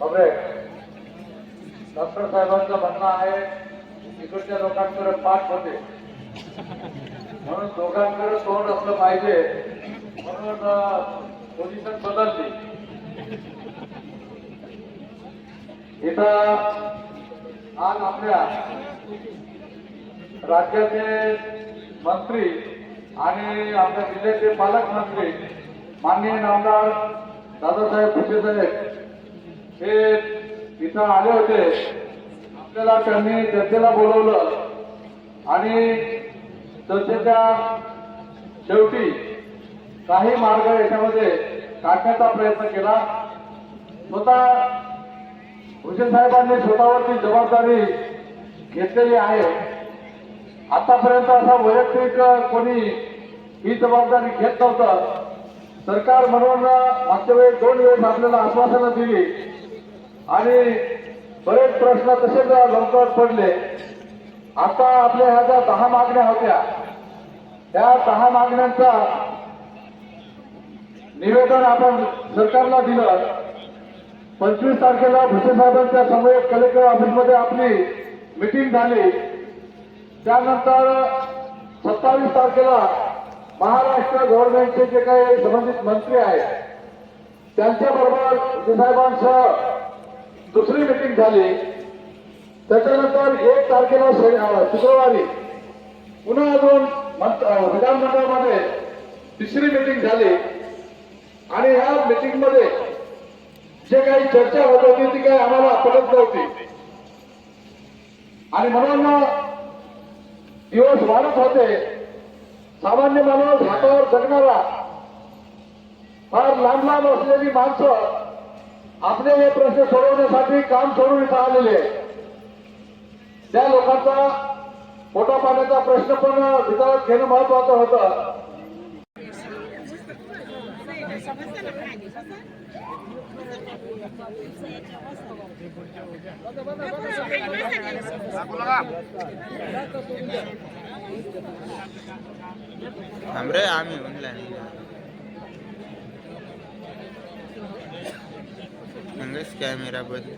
बाबरे doctor साहेबांचं म्हणणं आहे इकडच्या लोकांकडे पाठ होते. म्हणून दोघांकडे तोंड असलं पाहिजे. म्हणून पोझिशन बदलली. इथं आज आपल्या राज्याचे मंत्री आणि आपल्या जिल्ह्याचे पालकमंत्री माननीय नामदार दादासाहेब भुसे साहेब हे इथं आले होते. आपल्याला त्यांनी चर्चेला बोलवलं. आणि चर्चेच्या शेवटी काही मार्ग याच्यामध्ये काढण्याचा प्रयत्न केला. स्वतः हुसेन साहेबांनी स्वतःवरती जबाबदारी घेतलेली आहे. आतापर्यंत असा वैयक्तिक कोणी ही जबाबदारी घेत नव्हतं. सरकार म्हणून मागच्या वेळेस दोन वेळेस आपल्याला आश्वासनं दिली. आणि बरेच प्रश्न तसेच लवकर पडले. आता आपल्या ह्या ज्या दहा मागण्या होत्या त्या दहा मागण्यांचा निवेदन आपण सरकारला दिलं. पंचवीस तारखेला भुसे साहेबांच्या समवेत कलेक्टर ऑफिसमध्ये आपली मिटिंग झाली. त्यानंतर सत्तावीस तारखेला महाराष्ट्र गव्हर्नमेंटचे जे काही संबंधित मंत्री आहेत त्यांच्या बरोबर साहेबांसह दुसरी मिटिंग झाली. त्याच्यानंतर एक तारखेला शुक्रवारी पुन्हा अजून विधानमंडळामध्ये तिसरी मिटिंग झाली. आणि ह्या मिटिंगमध्ये जे काही चर्चा होत होती ती काही आम्हाला पटत नव्हती. आणि म्हणून दिवस वाढत होते. सामान्य माणूस हातावर जगणारा फार लांब लांब असलेली माणसं आपले हे प्रश्न सोडवण्यासाठी काम सोडून इथं आलेले त्या लोकांचा पोटा पाण्याचा प्रश्न पण विचारात घेणं महत्वाचं होतं. थांब आम्ही म्हणलं ক্যামেরা বন্ধ